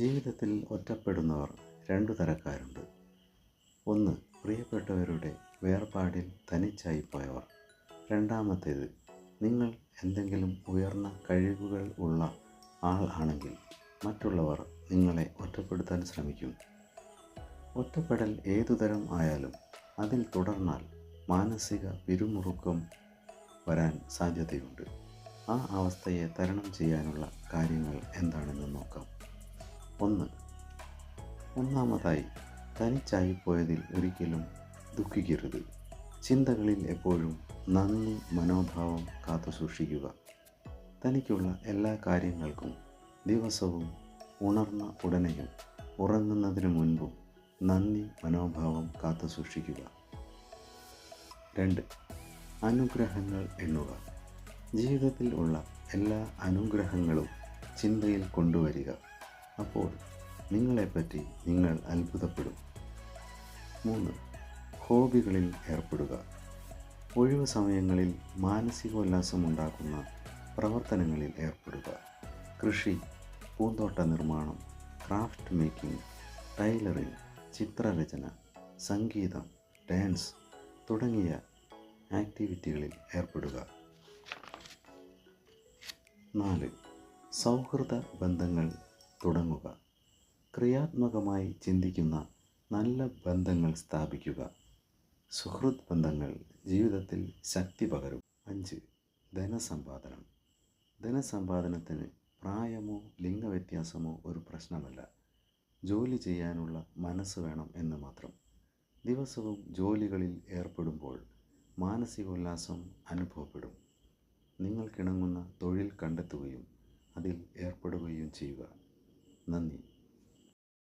ജീവിതത്തിൽ ഒറ്റപ്പെടുന്നവർ രണ്ടു തരക്കാരുണ്ട്. ഒന്ന് പ്രിയപ്പെട്ടവരുടെ വേർപാടിൽ തനിച്ചായി പോയവർ രണ്ടാമത്തേത് നിങ്ങൾ എന്തെങ്കിലും ഉയർന്ന കഴിവുകൾ ഉള്ള ആൾ ആണെങ്കിൽ മറ്റുള്ളവർ നിങ്ങളെ ഒറ്റപ്പെടുത്താൻ ശ്രമിക്കും. ഒറ്റപ്പെടൽ ഏതുതരം ആയാലും അതിൽ തുടർന്നാൽ മാനസിക പിരിമുറുക്കം വരാൻ സാധ്യതയുണ്ട്. ആ അവസ്ഥയെ തരണം ചെയ്യാനുള്ള കാര്യങ്ങൾ എന്താണെന്ന് നോക്കാം. ഒന്ന്. ഒന്നാമതായി തനിച്ചായി പോയതിൽ ഒരിക്കലും ദുഃഖിക്കരുത്. ചിന്തകളിൽ എപ്പോഴും നന്ദി മനോഭാവം കാത്തു സൂക്ഷിക്കുക. തനിക്കുള്ള എല്ലാ കാര്യങ്ങൾക്കും ദിവസവും ഉണർന്ന ഉടനെയും ഉറങ്ങുന്നതിന് മുൻപും നന്ദി മനോഭാവം കാത്തു സൂക്ഷിക്കുക. രണ്ട്. അനുഗ്രഹങ്ങൾ എണ്ണുക. ജീവിതത്തിൽ ഉള്ള എല്ലാ അനുഗ്രഹങ്ങളും ചിന്തയിൽ കൊണ്ടുവരിക. അപ്പോൾ നിങ്ങളെപ്പറ്റി നിങ്ങൾ അത്ഭുതപ്പെടും. മൂന്ന് ഹോബികളിൽ ഏർപ്പെടുക. ഒഴിവ് സമയങ്ങളിൽ മാനസികോല്ലാസമുണ്ടാക്കുന്ന പ്രവർത്തനങ്ങളിൽ ഏർപ്പെടുക. കൃഷി പൂന്തോട്ട നിർമ്മാണം ക്രാഫ്റ്റ് മേക്കിംഗ് ടൈലറിംഗ് ചിത്രരചന സംഗീതം ഡാൻസ് തുടങ്ങിയ ആക്ടിവിറ്റികളിൽ ഏർപ്പെടുക. നാല് സൗഹൃദ ബന്ധങ്ങൾ തുടങ്ങുക. ക്രിയാത്മകമായി ചിന്തിക്കുന്ന നല്ല ബന്ധങ്ങൾ സ്ഥാപിക്കുക. സുഹൃത് ബന്ധങ്ങൾ ജീവിതത്തിൽ ശക്തി പകരും. അഞ്ച്. ധനസമ്പാദനം. ധനസമ്പാദനത്തിന് പ്രായമോ ലിംഗവ്യത്യാസമോ ഒരു പ്രശ്നമല്ല. ജോലി ചെയ്യാനുള്ള മനസ്സ് വേണം എന്ന് മാത്രം. ദിവസവും ജോലികളിൽ ഏർപ്പെടുമ്പോൾ മാനസികോല്ലാസം അനുഭവപ്പെടും. നിങ്ങൾക്കിണങ്ങുന്ന തൊഴിൽ കണ്ടെത്തുകയും അതിൽ ഏർപ്പെടുകയും ചെയ്യുക. നന്ദി